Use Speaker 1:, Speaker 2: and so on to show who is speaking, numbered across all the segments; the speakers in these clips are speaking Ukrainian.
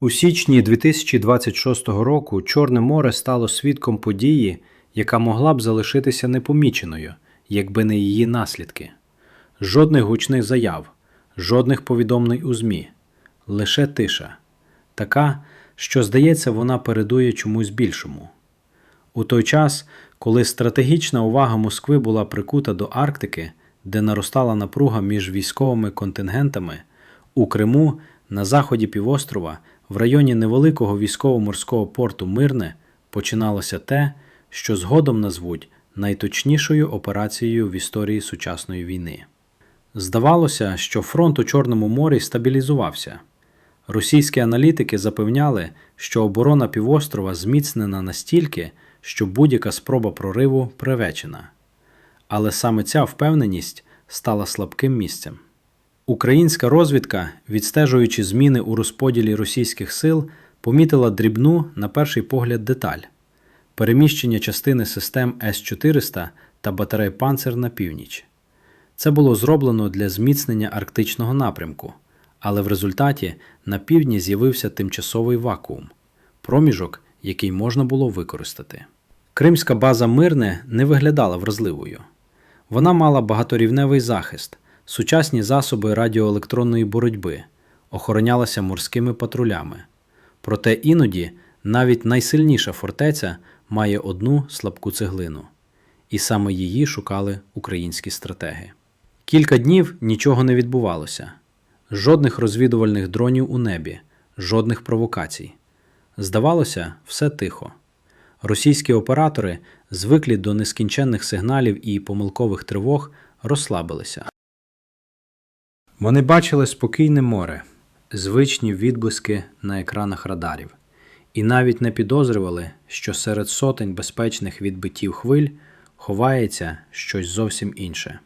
Speaker 1: У січні 2026 року Чорне море стало свідком події, яка могла б залишитися непоміченою, якби не її наслідки. Жодних гучних заяв, жодних повідомлень у ЗМІ, лише тиша, така, що, здається, вона передує чомусь більшому. У той час, коли стратегічна увага Москви була прикута до Арктики, де наростала напруга між військовими контингентами, у Криму, на заході півострова, в районі невеликого військово-морського порту Мирне, починалося те, що згодом назвуть найточнішою операцією в історії сучасної війни. Здавалося, що фронт у Чорному морі стабілізувався. Російські аналітики запевняли, що оборона півострова зміцнена настільки, що будь-яка спроба прориву приречена. Але саме ця впевненість стала слабким місцем. Українська розвідка, відстежуючи зміни у розподілі російських сил, помітила дрібну, на перший погляд, деталь переміщення частини систем С-400 та батарей Панцер на північ. Це було зроблено для зміцнення арктичного напрямку, але в результаті на півдні з'явився тимчасовий вакуум проміжок, який можна було використати. Кримська база Мирне не виглядала вразливою. Вона мала багаторівневий захист, сучасні засоби радіоелектронної боротьби, охоронялася морськими патрулями. Проте іноді навіть найсильніша фортеця має одну слабку цеглину, і саме її шукали українські стратеги. Кілька днів нічого не відбувалося, жодних розвідувальних дронів у небі, жодних провокацій. Здавалося, все тихо. Російські оператори, звиклі до нескінченних сигналів і помилкових тривог, розслабилися. Вони бачили спокійне море, звичні відблиски на екранах радарів, і навіть не підозрювали, що серед сотень безпечних відбиттів хвиль ховається щось зовсім інше.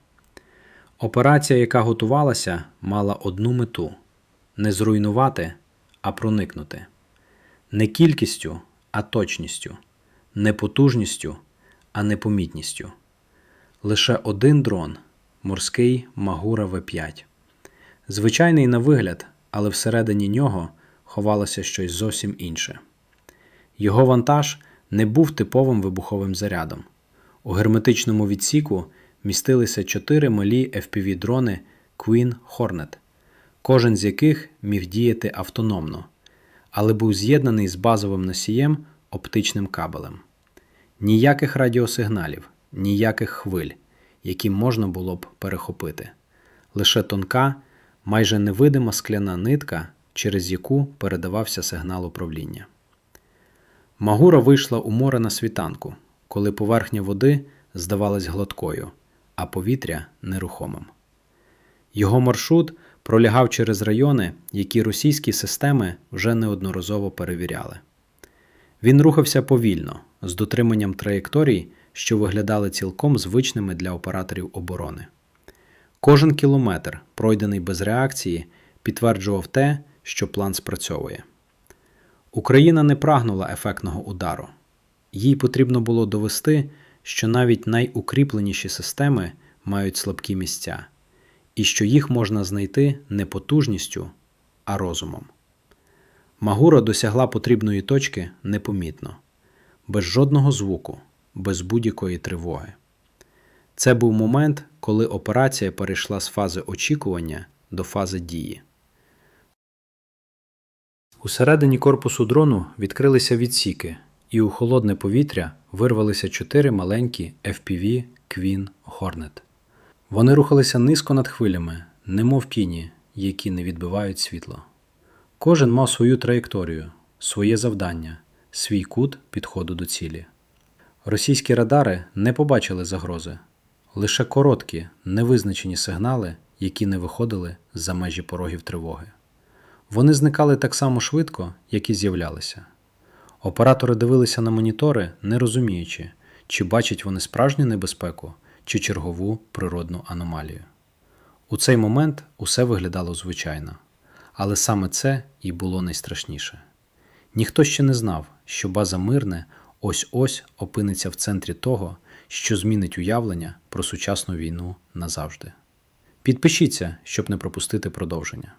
Speaker 1: Операція, яка готувалася, мала одну мету не зруйнувати, а проникнути. Не кількістю, а точністю, не потужністю, а непомітністю. Лише один дрон морський Магура В5. Звичайний на вигляд, але всередині нього ховалося щось зовсім інше. Його вантаж не був типовим вибуховим зарядом. У герметичному відсіку містилися чотири малі FPV-дрони Queen Hornet, кожен з яких міг діяти автономно, але був з'єднаний з базовим носієм оптичним кабелем. Ніяких радіосигналів, ніяких хвиль, які можна було б перехопити, лише тонка, майже невидима скляна нитка, через яку передавався сигнал управління. Магура вийшла у море на світанку, коли поверхня води здавалась гладкою, а повітря нерухомим. Його маршрут пролягав через райони, які російські системи вже неодноразово перевіряли. Він рухався повільно, з дотриманням траєкторій, що виглядали цілком звичними для операторів оборони. Кожен кілометр, пройдений без реакції, підтверджував те, що план спрацьовує. Україна не прагнула ефектного удару. Їй потрібно було довести, що навіть найукріпленіші системи мають слабкі місця, і що їх можна знайти не потужністю, а розумом. Магура досягла потрібної точки непомітно, без жодного звуку, без будь-якої тривоги. Це був момент, коли операція перейшла з фази очікування до фази дії. Усередині корпусу дрону відкрилися відсіки, і у холодне повітря вирвалися чотири маленькі FPV Queen Hornet. Вони рухалися низько над хвилями, немов тіні, які не відбивають світло. Кожен мав свою траєкторію, своє завдання, свій кут підходу до цілі. Російські радари не побачили загрози, лише короткі, невизначені сигнали, які не виходили за межі порогів тривоги. Вони зникали так само швидко, як і з'являлися. Оператори дивилися на монітори, не розуміючи, чи бачать вони справжню небезпеку, чи чергову природну аномалію. У цей момент усе виглядало звичайно, але саме це і було найстрашніше. Ніхто ще не знав, що база мирне ось ось опиниться в центрі того, що змінить уявлення про сучасну війну назавжди. Підпишіться, щоб не пропустити продовження.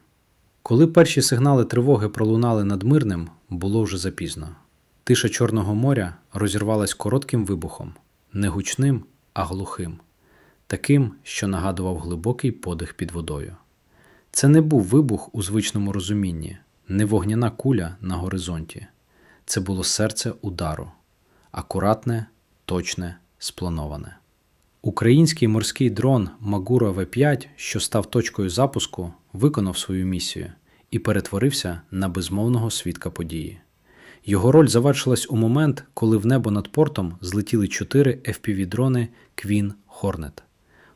Speaker 1: Коли перші сигнали тривоги пролунали над мирним, було вже запізно. Тиша Чорного моря розірвалась коротким вибухом, не гучним, а глухим, таким, що нагадував глибокий подих під водою. Це не був вибух у звичному розумінні, не вогняна куля на горизонті. Це було серце удару, акуратне, точне, сплановане. Український морський дрон Магура В5, що став точкою запуску, виконав свою місію і перетворився на безмовного свідка події. Його роль завершилась у момент, коли в небо над портом злетіли чотири FPV-дрони Queen Hornet.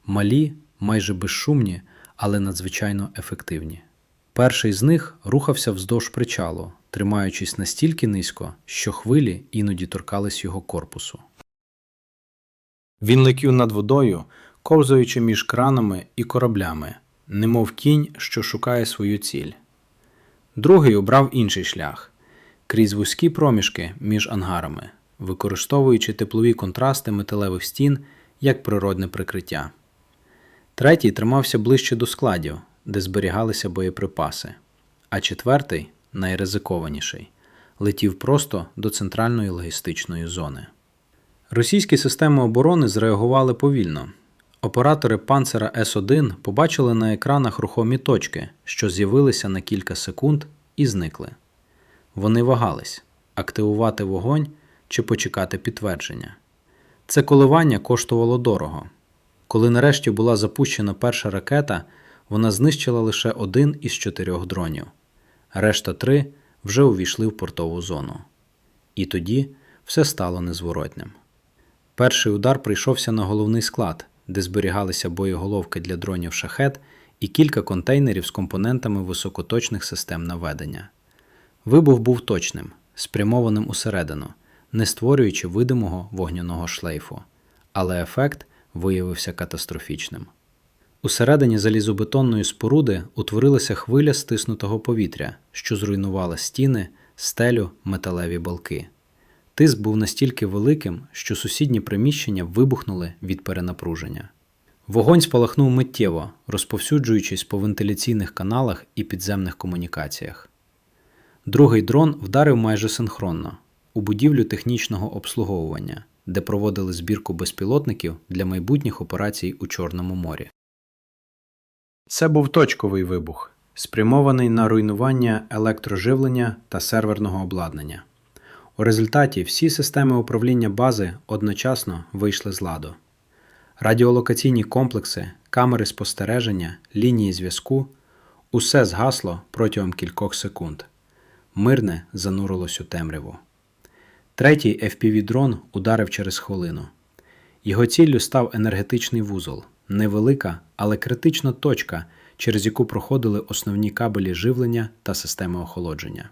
Speaker 1: Малі, майже безшумні, але надзвичайно ефективні. Перший з них рухався вздовж причалу, тримаючись настільки низько, що хвилі іноді торкались його корпусу. Він летів над водою, ковзаючи між кранами і кораблями, немов кінь, що шукає свою ціль. Другий обрав інший шлях крізь вузькі проміжки між ангарами, використовуючи теплові контрасти металевих стін як природне прикриття. Третій тримався ближче до складів, де зберігалися боєприпаси, а четвертий, найризикованіший, летів просто до центральної логістичної зони. Російські системи оборони зреагували повільно. Оператори панцера С1 побачили на екранах рухомі точки, що з'явилися на кілька секунд і зникли. Вони вагались активувати вогонь чи почекати підтвердження. Це коливання коштувало дорого. Коли нарешті була запущена перша ракета, вона знищила лише один із чотирьох дронів. Решта три вже увійшли в портову зону. І тоді все стало незворотним. Перший удар прийшовся на головний склад, де зберігалися боєголовки для дронів шахет і кілька контейнерів з компонентами високоточних систем наведення. Вибух був точним, спрямованим усередину, не створюючи видимого вогняного шлейфу, але ефект виявився катастрофічним. Усередині залізобетонної споруди утворилася хвиля стиснутого повітря, що зруйнувала стіни, стелю, металеві балки. Тиск був настільки великим, що сусідні приміщення вибухнули від перенапруження. Вогонь спалахнув миттєво, розповсюджуючись по вентиляційних каналах і підземних комунікаціях. Другий дрон вдарив майже синхронно у будівлю технічного обслуговування, де проводили збірку безпілотників для майбутніх операцій у Чорному морі. Це був точковий вибух, спрямований на руйнування електроживлення та серверного обладнання. У результаті всі системи управління бази одночасно вийшли з ладу. Радіолокаційні комплекси, камери спостереження, лінії зв'язку усе згасло протягом кількох секунд. Мирне занурилось у темряву. Третій FPV-дрон ударив через хвилину. Його ціллю став енергетичний вузол, невелика, але критична точка, через яку проходили основні кабелі живлення та системи охолодження.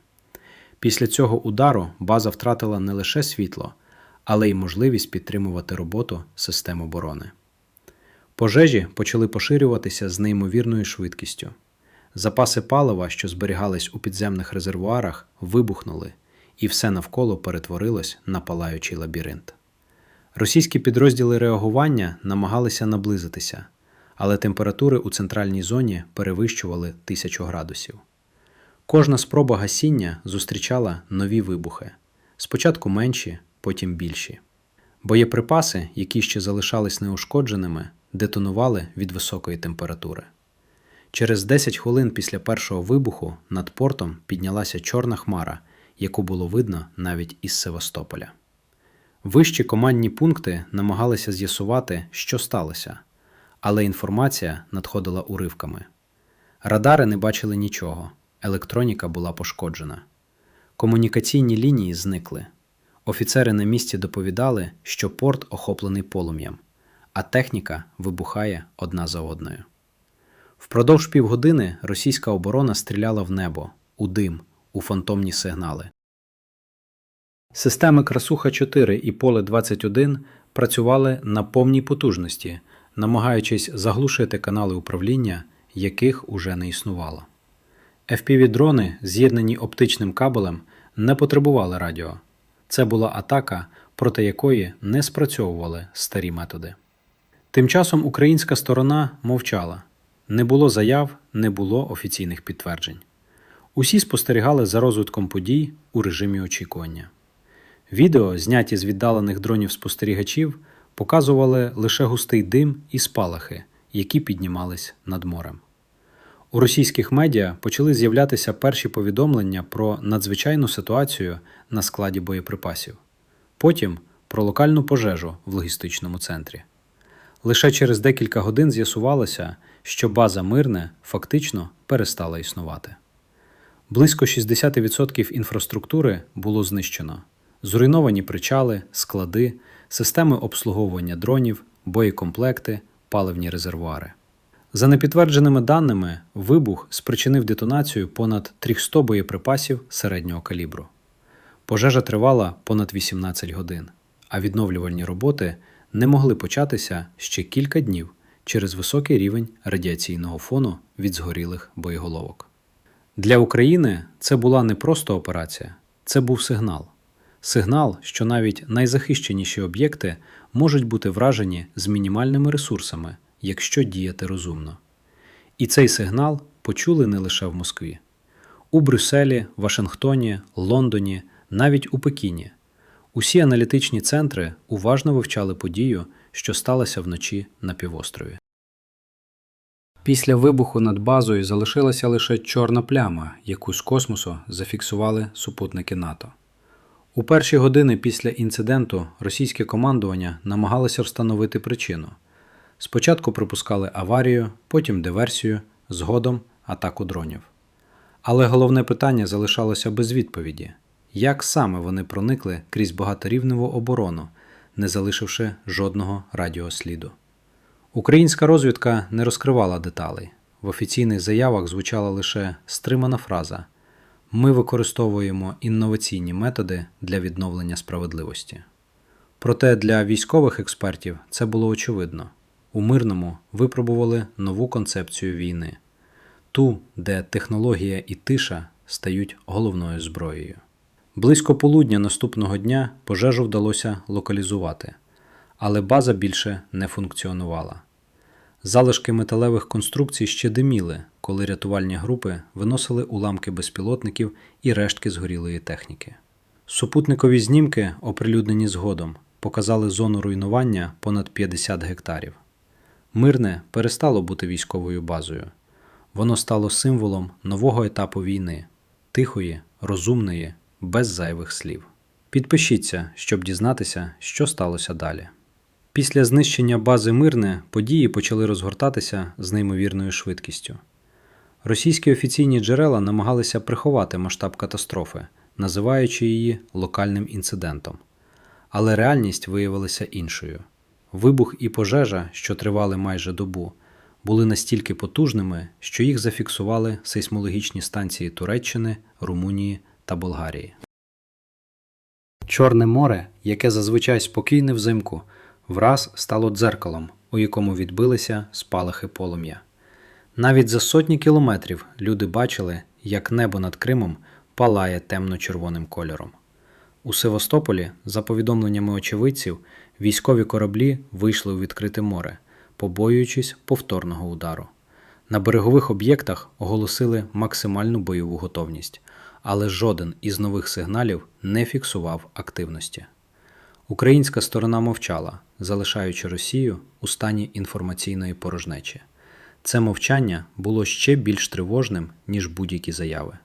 Speaker 1: Після цього удару база втратила не лише світло, але й можливість підтримувати роботу систем оборони. Пожежі почали поширюватися з неймовірною швидкістю. Запаси палива, що зберігались у підземних резервуарах, вибухнули, і все навколо перетворилось на палаючий лабіринт. Російські підрозділи реагування намагалися наблизитися, але температури у центральній зоні перевищували тисячу градусів. Кожна спроба гасіння зустрічала нові вибухи спочатку менші, потім більші. Боєприпаси, які ще залишались неушкодженими, детонували від високої температури. Через 10 хвилин після першого вибуху над портом піднялася чорна хмара, яку було видно навіть із Севастополя. Вищі командні пункти намагалися з'ясувати, що сталося, але інформація надходила уривками. Радари не бачили нічого, електроніка була пошкоджена. Комунікаційні лінії зникли. Офіцери на місці доповідали, що порт охоплений полум'ям, а техніка вибухає одна за одною. Впродовж півгодини російська оборона стріляла в небо, у дим, у фантомні сигнали. Системи Красуха 4 і Поле 21 працювали на повній потужності, намагаючись заглушити канали управління, яких уже не існувало. FPV-дрони, з'єднані оптичним кабелем, не потребували радіо. Це була атака, проти якої не спрацьовували старі методи. Тим часом українська сторона мовчала не було заяв, не було офіційних підтверджень. Усі спостерігали за розвитком подій у режимі очікування. Відео, зняті з віддалених дронів спостерігачів, показували лише густий дим і спалахи, які піднімались над морем. У російських медіа почали з'являтися перші повідомлення про надзвичайну ситуацію на складі боєприпасів, потім про локальну пожежу в логістичному центрі. Лише через декілька годин з'ясувалося, що база мирне фактично перестала існувати. Близько 60% інфраструктури було знищено. Зруйновані причали, склади, системи обслуговування дронів, боєкомплекти, паливні резервуари. За непідтвердженими даними, вибух спричинив детонацію понад 300 боєприпасів середнього калібру. Пожежа тривала понад 18 годин, а відновлювальні роботи не могли початися ще кілька днів через високий рівень радіаційного фону від згорілих боєголовок. Для України це була не просто операція, це був сигнал. Сигнал, що навіть найзахищеніші об'єкти можуть бути вражені з мінімальними ресурсами, якщо діяти розумно. І цей сигнал почули не лише в Москві. У Брюсселі, Вашингтоні, Лондоні, навіть у Пекіні. Усі аналітичні центри уважно вивчали подію, що сталася вночі на півострові. Після вибуху над базою залишилася лише чорна пляма, яку з космосу зафіксували супутники НАТО. У перші години після інциденту російське командування намагалося встановити причину. Спочатку припускали аварію, потім диверсію, згодом атаку дронів. Але головне питання залишалося без відповіді: як саме вони проникли крізь багаторівневу оборону, не залишивши жодного радіосліду? Українська розвідка не розкривала деталей. В офіційних заявах звучала лише стримана фраза: Ми використовуємо інноваційні методи для відновлення справедливості. Проте для військових експертів це було очевидно. У мирному випробували нову концепцію війни, ту, де технологія і тиша стають головною зброєю. Близько полудня наступного дня пожежу вдалося локалізувати, але база більше не функціонувала. Залишки металевих конструкцій ще диміли, коли рятувальні групи виносили уламки безпілотників і рештки згорілої техніки. Супутникові знімки, оприлюднені згодом, показали зону руйнування понад 50 гектарів. Мирне перестало бути військовою базою. Воно стало символом нового етапу війни тихої, розумної, без зайвих слів. Підпишіться, щоб дізнатися, що сталося далі. Після знищення бази Мирне події почали розгортатися з неймовірною швидкістю. Російські офіційні джерела намагалися приховати масштаб катастрофи, називаючи її локальним інцидентом. Але реальність виявилася іншою. Вибух і пожежа, що тривали майже добу, були настільки потужними, що їх зафіксували сейсмологічні станції Туреччини, Румунії та Болгарії. Чорне море, яке зазвичай спокійне взимку, враз стало дзеркалом, у якому відбилися спалахи полум'я. Навіть за сотні кілометрів люди бачили, як небо над Кримом палає темно-червоним кольором. У Севастополі, за повідомленнями очевидців, військові кораблі вийшли у відкрите море, побоюючись повторного удару. На берегових об'єктах оголосили максимальну бойову готовність, але жоден із нових сигналів не фіксував активності. Українська сторона мовчала, залишаючи Росію у стані інформаційної порожнечі. Це мовчання було ще більш тривожним, ніж будь-які заяви.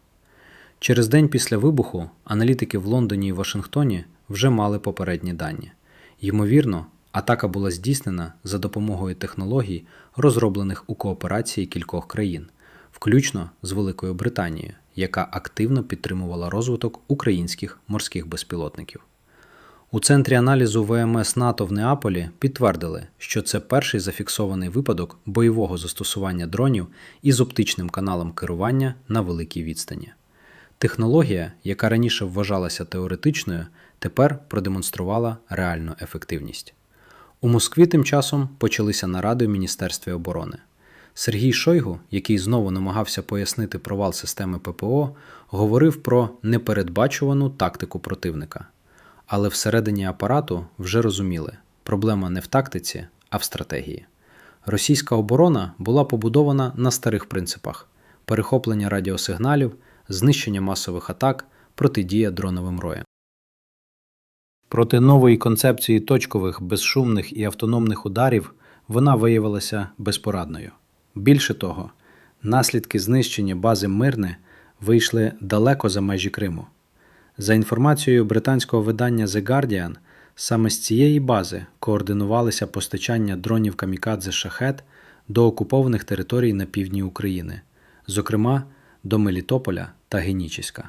Speaker 1: Через день після вибуху аналітики в Лондоні і Вашингтоні вже мали попередні дані. Ймовірно, атака була здійснена за допомогою технологій, розроблених у кооперації кількох країн, включно з Великою Британією, яка активно підтримувала розвиток українських морських безпілотників. У центрі аналізу ВМС НАТО в Неаполі підтвердили, що це перший зафіксований випадок бойового застосування дронів із оптичним каналом керування на великій відстані. Технологія, яка раніше вважалася теоретичною, тепер продемонструвала реальну ефективність. У Москві тим часом почалися наради в Міністерстві оборони. Сергій Шойгу, який знову намагався пояснити провал системи ППО, говорив про непередбачувану тактику противника. Але всередині апарату вже розуміли, проблема не в тактиці, а в стратегії. Російська оборона була побудована на старих принципах: перехоплення радіосигналів, знищення масових атак, протидія дроновим роям. Проти нової концепції точкових, безшумних і автономних ударів вона виявилася безпорадною. Більше того, наслідки знищення бази Мирне вийшли далеко за межі Криму. За інформацією британського видання The Guardian, саме з цієї бази координувалися постачання дронів камікадзе шахет до окупованих територій на півдні України, зокрема до Мелітополя та Генічеська.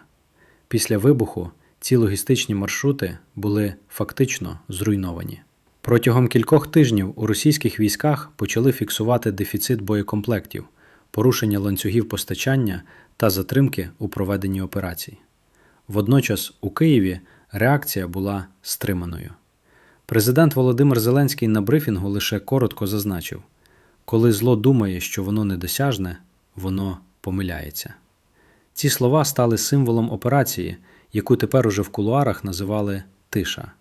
Speaker 1: Після вибуху ці логістичні маршрути були фактично зруйновані. Протягом кількох тижнів у російських військах почали фіксувати дефіцит боєкомплектів, порушення ланцюгів постачання та затримки у проведенні операцій. Водночас у Києві реакція була стриманою. Президент Володимир Зеленський на брифінгу лише коротко зазначив: коли зло думає, що воно недосяжне, воно помиляється. Ці слова стали символом операції, яку тепер уже в кулуарах називали тиша.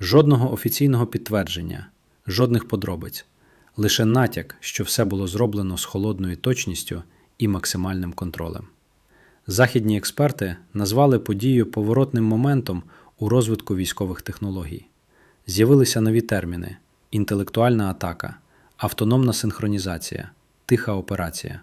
Speaker 1: Жодного офіційного підтвердження, жодних подробиць, лише натяк, що все було зроблено з холодною точністю і максимальним контролем. Західні експерти назвали подію поворотним моментом у розвитку військових технологій. З'явилися нові терміни: інтелектуальна атака, автономна синхронізація, тиха операція.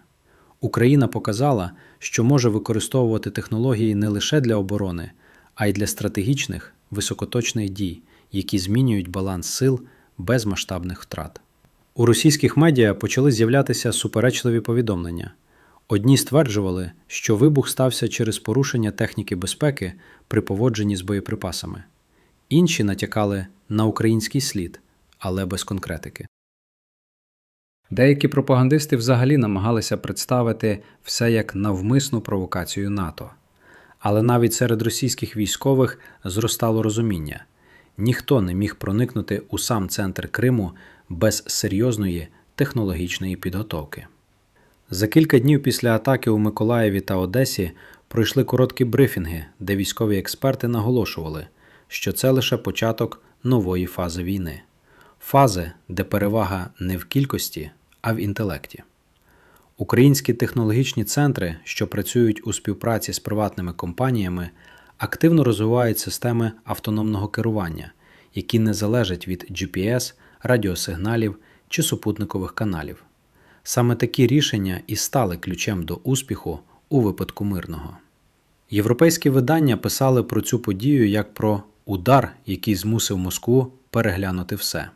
Speaker 1: Україна показала, що може використовувати технології не лише для оборони, а й для стратегічних високоточних дій, які змінюють баланс сил без масштабних втрат. У російських медіа почали з'являтися суперечливі повідомлення. Одні стверджували, що вибух стався через порушення техніки безпеки при поводженні з боєприпасами. Інші натякали на український слід, але без конкретики. Деякі пропагандисти взагалі намагалися представити все як навмисну провокацію НАТО. Але навіть серед російських військових зростало розуміння ніхто не міг проникнути у сам центр Криму без серйозної технологічної підготовки. За кілька днів після атаки у Миколаєві та Одесі пройшли короткі брифінги, де військові експерти наголошували, що це лише початок нової фази війни, фази, де перевага не в кількості, а в інтелекті. Українські технологічні центри, що працюють у співпраці з приватними компаніями, активно розвивають системи автономного керування, які не залежать від GPS, радіосигналів чи супутникових каналів. Саме такі рішення і стали ключем до успіху у випадку мирного. Європейські видання писали про цю подію як про удар, який змусив Москву переглянути все.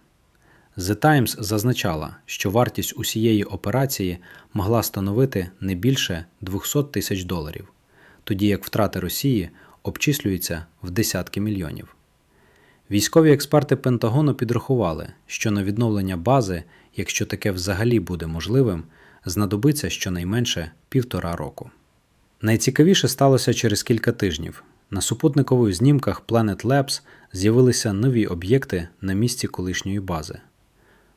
Speaker 1: The Times зазначала, що вартість усієї операції могла становити не більше 200 тисяч доларів, тоді як втрати Росії обчислюються в десятки мільйонів. Військові експерти Пентагону підрахували, що на відновлення бази, якщо таке взагалі буде можливим, знадобиться щонайменше півтора року. Найцікавіше сталося через кілька тижнів. На супутникових знімках Planet Labs з'явилися нові об'єкти на місці колишньої бази.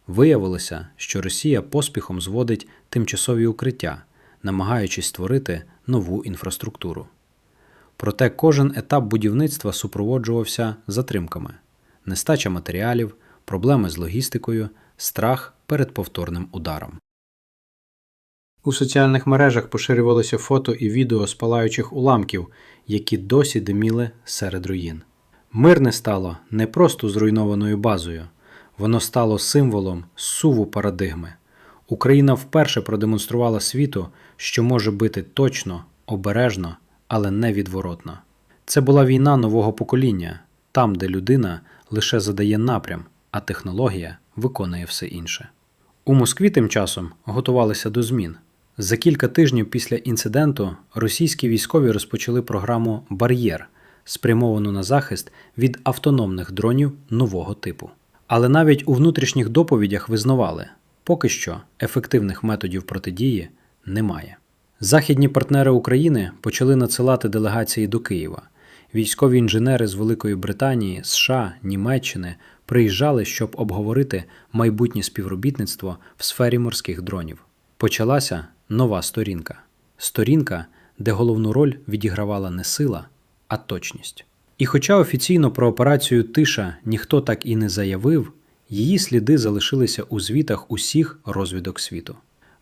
Speaker 1: Виявилося, що Росія поспіхом зводить тимчасові укриття, намагаючись створити нову інфраструктуру. Проте кожен етап будівництва супроводжувався затримками, нестача матеріалів, проблеми з логістикою, страх перед повторним ударом. У соціальних мережах поширювалося фото і відео спалаючих уламків, які досі диміли серед руїн. Мирне стало не просто зруйнованою базою, воно стало символом суву парадигми. Україна вперше продемонструвала світу, що може бити точно, обережно, але невідворотно. Це була війна нового покоління, там, де людина лише задає напрям, а технологія виконує все інше. У Москві тим часом готувалися до змін. За кілька тижнів після інциденту російські військові розпочали програму Бар'єр, спрямовану на захист від автономних дронів нового типу. Але навіть у внутрішніх доповідях визнавали, поки що ефективних методів протидії немає. Західні партнери України почали надсилати делегації до Києва. Військові інженери з Великої Британії, США, Німеччини приїжджали, щоб обговорити майбутнє співробітництво в сфері морських дронів. Почалася нова сторінка сторінка, де головну роль відігравала не сила, а точність. І хоча офіційно про операцію Тиша ніхто так і не заявив, її сліди залишилися у звітах усіх розвідок світу.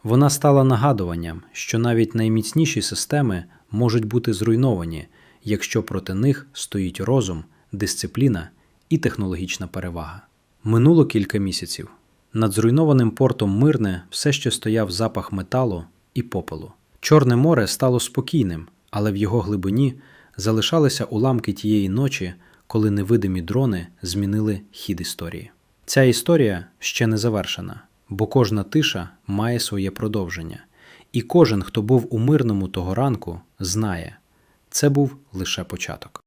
Speaker 1: Вона стала нагадуванням, що навіть найміцніші системи можуть бути зруйновані, якщо проти них стоїть розум, дисципліна і технологічна перевага. Минуло кілька місяців. Над зруйнованим портом Мирне все ще стояв запах металу і попелу. Чорне море стало спокійним, але в його глибині залишалися уламки тієї ночі, коли невидимі дрони змінили хід історії. Ця історія ще не завершена, бо кожна тиша має своє продовження, і кожен, хто був у мирному того ранку, знає, це був лише початок.